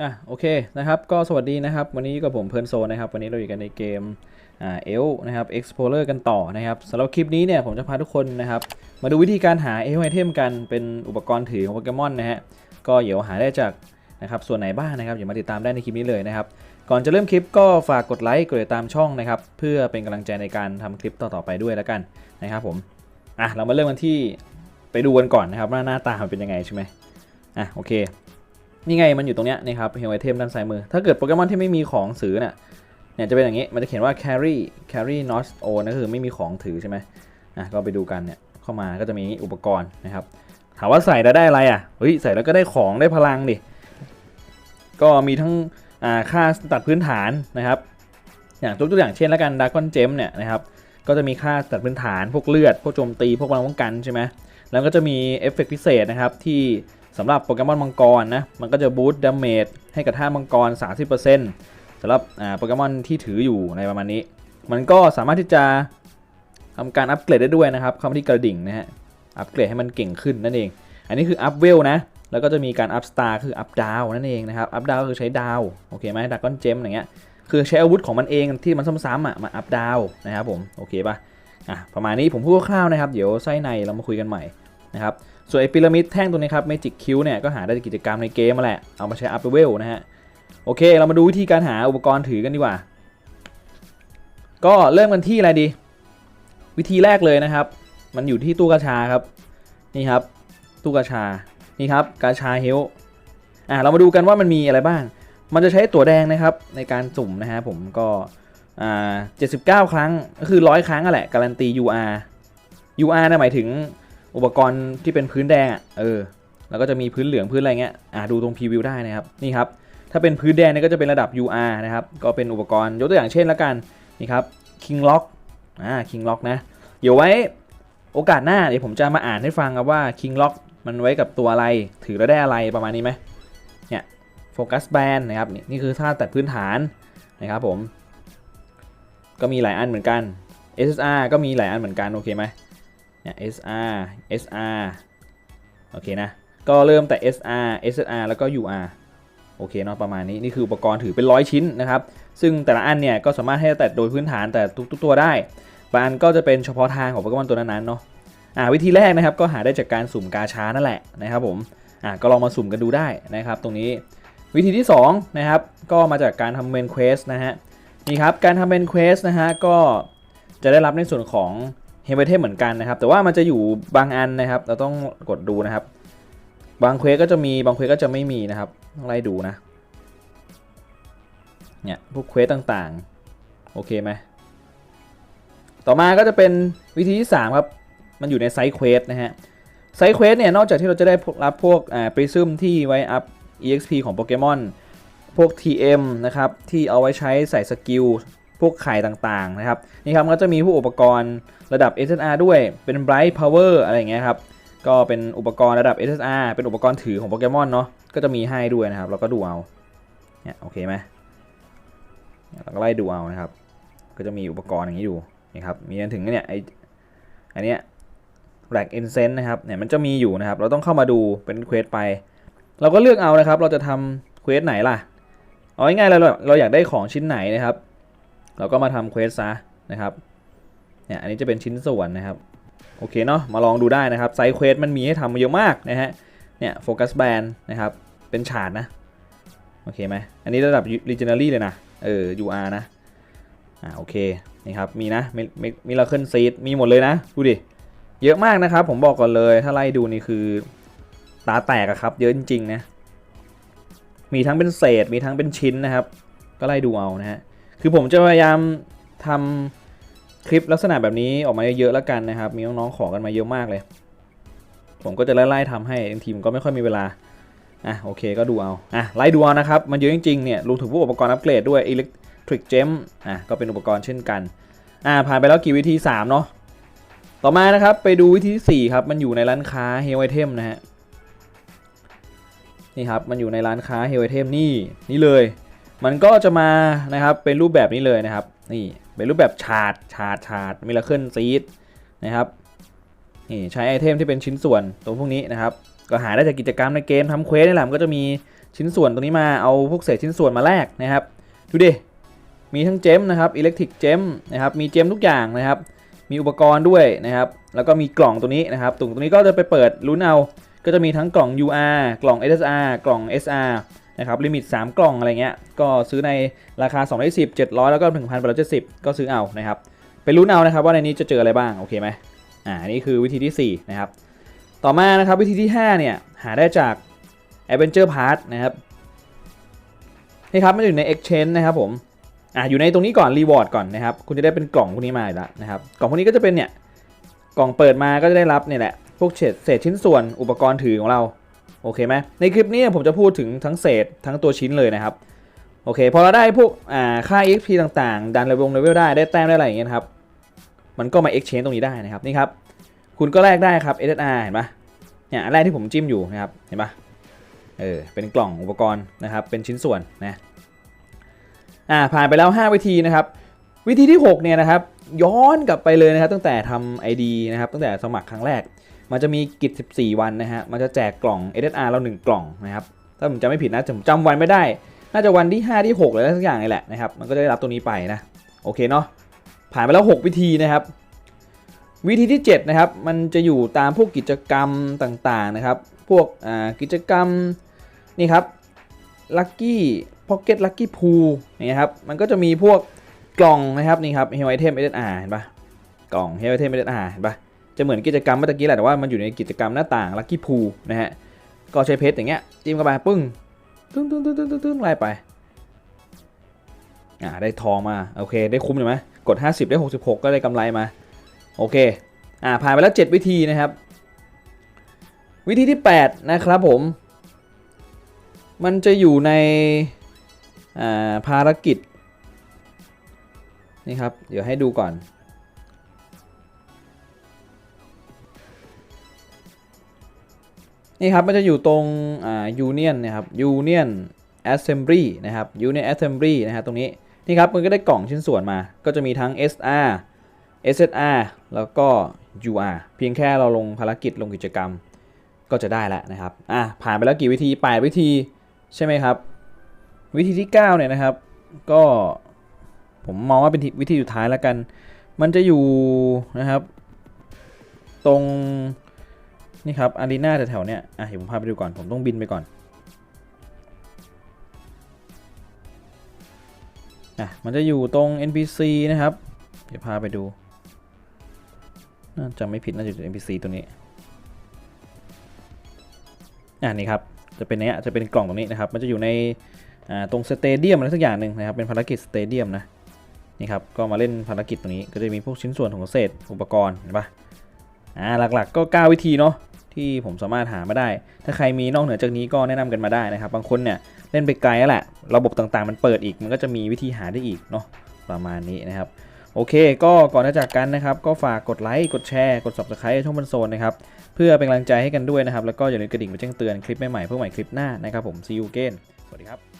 อะโอเคนะครับก็สวัสดีนะครับ วันนี้กับผมเพิร์นโซนะครับ วันนี้เราอยู่กันในเกมอ่าเอลนะครับ Explorer กันต่อนะครับสำหรับคลิปนี้เนี่ยผมจะพาทุกคนนะครับ มาดูวิธีการหาเอลไอเทมกันเป็นอุปกรณ์ถือของโปเกมอนนะฮะก็เดี๋ยวหาได้จากนะครับส่วนไหนบ้างนะครับอย่ามาติดตามได้ในคลิปนี้เลยนะครับก่อนจะเริ่มคลิปก็ฝากกดไลค์กดติดตามช่องนะครับเพื่อเป็นกำลังใจในการทำคลิปต่อๆไปด้วยแล้วกันนะครับผมอะเรามาเริ่มกันที่ไปดูกันก่อนนะครับว่าหน้าตามันเป็นยังไงใช่ไหมอะโอเค นี่ไงมันอยู่ตรงเนี้ยนี่ครับเฮลไอเทมด้านซ้ายมือ ถ้าเกิดโปเกมอนที่ไม่มีของซื้อเนี่ยเนี่ยจะเป็นอย่างนี้ มันจะเขียนว่า carry carry not o นั่นคือไม่มีของถือใช่ไหมอะก็ไปดูกันเนี่ยเข้ามาก็จะมีอุปกรณ์นะครับ ถามว่าใส่แล้วได้อะไรอะเฮ้ยใส่แล้วก็ได้ของได้พลังดิก็มีทั้งอ่าค่าตัดพื้นฐานนะครับ อย่างตัวอย่างเช่นแล้วกันดากอนเจมเนี่ยนะครับก็จะมีค่าตัดพื้นฐานพวกเลือด พวกโจมตี พวกพลังป้องกันใช่ไหมแล้วก็จะมีเอฟเฟกต์พิเศษนะครับที่ สำหรับโปเกมอนมังกรนะ มันก็จะบูตดาเมจให้กับท่ามังกร 30%สำหรับอ่าโปเกมอนที่ถืออยู่ในประมาณนี้ มันก็สามารถที่จะทำการอัปเกรดได้ด้วยนะครับเข้ามาที่กระดิ่งนะฮะ อัปเกรดให้มันเก่งขึ้นนั่นเอง อันนี้คืออัพเวลนะ แล้วก็จะมีการอัพสตาร์คืออัพดาวนั่นเองนะครับ อัพดาวคือใช้ดาว โอเคไหมดักก้อนเจมอย่างเงี้ย คือใช้อาวุธของมันเองที่มันซ้ำๆอะ มาอัพดาวนะครับผม โอเคป่ะ อะ ประมาณนี้ผมพูดคร่าวๆนะครับ เดี๋ยวไส้ในเรามาคุยกันใหม่ นะครับส่วนไอพีระมิดแท่งตัวนี้ครับเมจิกคิวเนี่ยก็หาได้จากกิจกรรมในเกมมาแหละเอามาใช้อัพเวลนะฮะโอเค เรามาดูวิธีการหาอุปกรณ์ถือกันดีกว่า ก็เริ่มกันที่อะไรดี วิธีแรกเลยนะครับ มันอยู่ที่ตู้กาชาครับนี่ครับตู้กาชานี่ครับกาชาเฮลอะเรามาดูกันว่ามันมีอะไรบ้าง มันจะใช้ตัวแดงนะครับในการสุ่มนะฮะผมก็อ่า79ครั้งก็คือ100ครั้งอะแหละการันตี UR UR นะหมายถึง อุปกรณ์ที่เป็นพื้นแดงอะเออแล้วก็จะมีพื้นเหลืองพื้นอะไรเงี้ยอ่าดูตรงพรีวิวได้นะครับนี่ครับถ้าเป็นพื้นแดงเนี่ยก็จะเป็นระดับ UR นะครับก็เป็นอุปกรณ์ยกตัวอย่างเช่นละกันนี่ครับ King Lock อ่า King Lock นะเดี๋ยวไว้โอกาสหน้าเดี๋ยวผมจะมาอ่านให้ฟังครับว่า King Lock มันไว้กับตัวอะไรถือแล้วได้อะไรประมาณนี้ไหมเนี่ยโฟกัสแบนนะครับนี่นี่คือท่าตัดพื้นฐานนะครับผม ก็มีหลายอันเหมือนกัน SSR ก็มีหลายอันเหมือนกัน โอเคไหม เนี่ย SR SR โอเคนะ ก็เริ่มแต่ SR SR แล้วก็ UR โอเคเนาะประมาณนี้ นี่คืออุปกรณ์ถือเป็นร้อยชิ้นนะครับ ซึ่งแต่ละอันเนี่ยก็สามารถให้แต่โดยพื้นฐานแต่ทุกๆตัวได้ บางอันก็จะเป็นเฉพาะทางของโปเกมอนตัวนั้นๆเนาะอ่าวิธีแรกนะครับก็หาได้จากการสุ่มกาชานั่นแหละนะครับผมอ่าก็ลองมาสุ่มกันดูได้นะครับ ตรงนี้วิธีที่2นะครับก็มาจากการทำเมนเควสนะฮะนี่ครับการทำเมนเควสนะฮะก็จะได้รับในส่วนของ เฮเวเทเหมือนกันนะครับ แต่ว่ามันจะอยู่บางอันนะครับ เราต้องกดดูนะครับ บางเควสก็จะมีบางเควสก็จะไม่มีนะครับต้องไล่ดูนะเนี่ยพวกเควสต่างๆ โอเคไหมต่อมาก็จะเป็นวิธีที่ 3 ครับ มันอยู่ในไซส์เควสนะฮะไซส์เควสเนี่ย นอกจากที่เราจะได้รับพวกอ่าปริซึมที่ไว้อัพ EXP ของโปเกมอน พวก TM นะครับ ที่เอาไว้ใช้ใส่สกิล วกไข่ต่างๆนะครับนี่ครับก็จะมีพวกอุปกรณ์ระดับ SSR ด้วยเป็น Bright Power อะไรเงี้ยครับก็เป็นอุปกรณ์ระดับ SSR เป็นอุปกรณ์ถือของโปเกมอนเนาะก็จะมีให้ด้วยนะครับเราก็ดูเอาเนี่ยโอเคไหมเนี่ยเราก็ไล่ดูเอานะครับ ก็จะมีอุปกรณ์อย่างนี้อยู่นี่ครับมีจนถึงเนี่ยไออันเนี้ยแร็กเอนเซนนะครับเนี่ยมันจะมีอยู่นะครับ เราต้องเข้ามาดูเป็นเควสไป เราก็เลือกเอานะครับ เราจะทำเควสไหนล่ะ เอาง่ายๆเราเราอยากได้ของชิ้นไหนนะครับ เราก็มาทำเควสซะนะครับเนี่ยอันนี้จะเป็นชิ้นส่วนนะครับโอเคเนาะมาลองดูได้นะครับไซส์เควสมันมีให้ทำเยอะมากนะฮะเนี่ยโฟกัสแบนนะครับเป็นฉาดนะโอเคไหมอันนี้ระดับ Legendary เลยนะเออ UR นะอ่าโอเคนี่ครับมีนะมิมิลาเคิลซีดมีหมดเลยนะดูดิเยอะมากนะครับ ผมบอกก่อนเลยถ้าไล่ดูนี่คือตาแตกอะครับ เยอะจริงๆนะมีทั้งเป็นเศษมีทั้งเป็นชิ้นนะครับ ก็ไล่ดูเอานะฮะ คือผมจะพยายามทำคลิปลักษณะแบบนี้ออกมาเยอะๆแล้วกันนะครับ มีน้องๆขอกันมาเยอะมากเลย ผมก็จะไล่ๆทำให้บางทีมก็ไม่ค่อยมีเวลาอะโอเคก็ดูเอาอะไล่ดูเอานะครับ มันเยอะจริงๆเนี่ยรวมถึงพวกอุปกรณ์อัปเกรดด้วย Electric Gem อะก็เป็นอุปกรณ์เช่นกันอะผ่านไปแล้วกี่วิธี 3 เนาะต่อมานะครับไปดูวิธีที่4ครับมันอยู่ในร้านค้า Hell Item นะฮะนี่ครับมันอยู่ในร้านค้า Hell Item นี่นี่เลย มันก็จะมานะครับเป็นรูปแบบนี้เลยนะครับนี่เป็นรูปแบบชาร์ดชาร์ดชาร์ดมิลเลอร์เคิลซีดนะครับนี่ใช้ไอเทมที่เป็นชิ้นส่วนตัวพวกนี้นะครับ ก็หาได้จากกิจกรรมในเกมทำเควสนี่แหละมันก็จะมีชิ้นส่วนตรงนี้มาเอาพวกเศษชิ้นส่วนมาแลกนะครับดูดิมีทั้งเจมนะครับอิเล็กทริกเจมนะครับมีเจมทุกอย่างนะครับ มีอุปกรณ์ด้วยนะครับ แล้วก็มีกล่องตัวนี้นะครับตรงตรงนี้ก็จะไปเปิดลุ้นเอา ก็จะมีทั้งกล่อง UR กล่อง SSR กล่อง SR นะครับลิมิต 3 กล่องอะไรเงี้ยก็ซื้อในราคา 2 1 0 700 แล้วก็ 1,870 ก็ซื้อเอานะครับไปลุ้เอานะครับว่าในนี้จะเจออะไรบ้างโอเคไหมอ่านี่คือวิธีที่ 4 นะครับ ต่อมานะครับวิธีที่ 5 เนี่ย หาได้จาก Adventure Pass นะครับนี่ครับมันอยู่ใน Exchange นะครับผมอ่าอยู่ในตรงนี้ก่อน Reward ก่อนนะครับคุณจะได้เป็นกล่องพวกนี้มาแล้วนะครับกล่องพวกนี้ก็จะเป็นเนี่ยกล่องเปิดมาก็จะได้รับเนี่ยแหละพวกเศษเศษชิ้นส่วนอุปกรณ์ถือของเรา โอเคไหมในคลิปนี้ผมจะพูดถึงทั้งเศษทั้งตัวชิ้นเลยนะครับโอเคพอเราได้พวกอ่าค่า XP ต่างๆ ดันเลเวลเลเวลได้ได้แต้มได้อะไรอย่างเงี้ยนะครับมันก็มา exchange ตรงนี้ได้นะครับนี่ครับคุณก็แลกได้ครับ SSR เห็นปะเนี่ยอันแรกที่ผมจิ้มอยู่นะครับเห็นปะเออเป็นกล่องอุปกรณ์นะครับเป็นชิ้นส่วนนะอ่าผ่านไปแล้ว 5 วิธีนะครับวิธีที่ 6 เนี่ยนะครับย้อนกลับไปเลยนะครับตั้งแต่ทำ ID นะครับตั้งแต่สมัครครั้งแรก มันจะมีกิจ 14 วันนะฮะ มันจะแจกกล่อง SSR เรา1กล่องนะครับ ถ้าผมจำไม่ผิดนะผมจำวันไม่ได้ น่าจะวันที่ 5 ที่6อะไรสักอย่างนี่แหละนะครับ มันก็จะได้รับตัวนี้ไปนะ โอเคเนาะ ผ่านไปแล้ว 6 วิธีนะครับ วิธีที่ 7 นะครับ มันจะอยู่ตามพวกกิจกรรมต่างๆนะครับ พวกอ่ากิจกรรมนี่ครับ Lucky Pocket Lucky Pool อย่างเงี้ยครับ มันก็จะมีพวกกล่องนะครับนี่ครับ Hell Item SSR เห็นปะกล่อง Hell Item SSR เห็นปะ จะเหมือนกิจกรรมเมื่อกี้แหละแต่ว่ามันอยู่ในกิจกรรมหน้าต่าง Lucky Pool นะฮะก็ใช้เพชรอย่างเงี้ยจิ้มเข้าไปปึ้งตึ้งตึ้งตึ้งตึ้งตึ้งไล่ไปอ่าได้ทองมาโอเค ได้คุ้มเลยไหมกด 50 ได้ 66 ก็ได้กำไรมาโอเคอ่าผ่านไปแล้ว 7 วิธีนะครับ วิธีที่ 8 นะครับผม มันจะอยู่ในอ่าภารกิจนี่ครับ เดี๋ยวให้ดูก่อน นี่ครับมันจะอยู่ตรงอ่า Union นะครับ Union Assembly นะครับ Union Assembly นะครับตรงนี้นี่ครับมันก็ได้กล่องชิ้นส่วนมา ก็จะมีทั้ง SR SSR แล้วก็ UR เพียงแค่เราลงภารกิจลงกิจกรรมก็จะได้แล้วนะครับอะผ่านไปแล้วกี่วิธี8วิธีใช่ไหมครับ วิธีที่ 9 เนี่ยนะครับ ก็ผมมองว่าเป็นวิธีสุดท้ายแล้วกัน มันจะอยู่นะครับ ตรง นี่ครับอารีนาแถวๆเนี้ยอะเดี๋ยวผมพาไปดูก่อน ผมต้องบินไปก่อน อะ มันจะอยู่ตรง NPC นะครับ เดี๋ยวพาไปดู น่าจะไม่ผิดน่าจะอยู่ NPC ตัวนี้ อ่านี่ครับ จะเป็นเนี้ยจะเป็นกล่องตรงนี้นะครับ มันจะอยู่ใน อ่า ตรงสเตเดียมอะไรสักอย่างหนึ่งนะครับ เป็นภารกิจสเตเดียมนะ นี่ครับ ก็มาเล่นภารกิจตรงนี้ ก็จะมีพวกชิ้นส่วนของเศษอุปกรณ์เห็นปะอ่าหลักๆก็9 วิธีเนาะ ที่ผมสามารถหามาได้ ถ้าใครมีนอกเหนือจากนี้ก็แนะนำกันมาได้นะครับ บางคนเนี่ยเล่นไปไกลแล้วแหละ ระบบต่างๆมันเปิดอีก มันก็จะมีวิธีหาได้อีกเนาะ ประมาณนี้นะครับ โอเค ก็ก่อนจะจากกันนะครับ ก็ฝากกดไลค์ กดแชร์ กด subscribe ช่องบันโซนนะครับ เพื่อเป็นกำลังใจให้กันด้วยนะครับ แล้วก็อย่าลืมกระดิ่งมาแจ้งเตือนคลิปใหม่ๆเพื่อใหม่คลิปหน้านะครับผม see you again สวัสดีครับ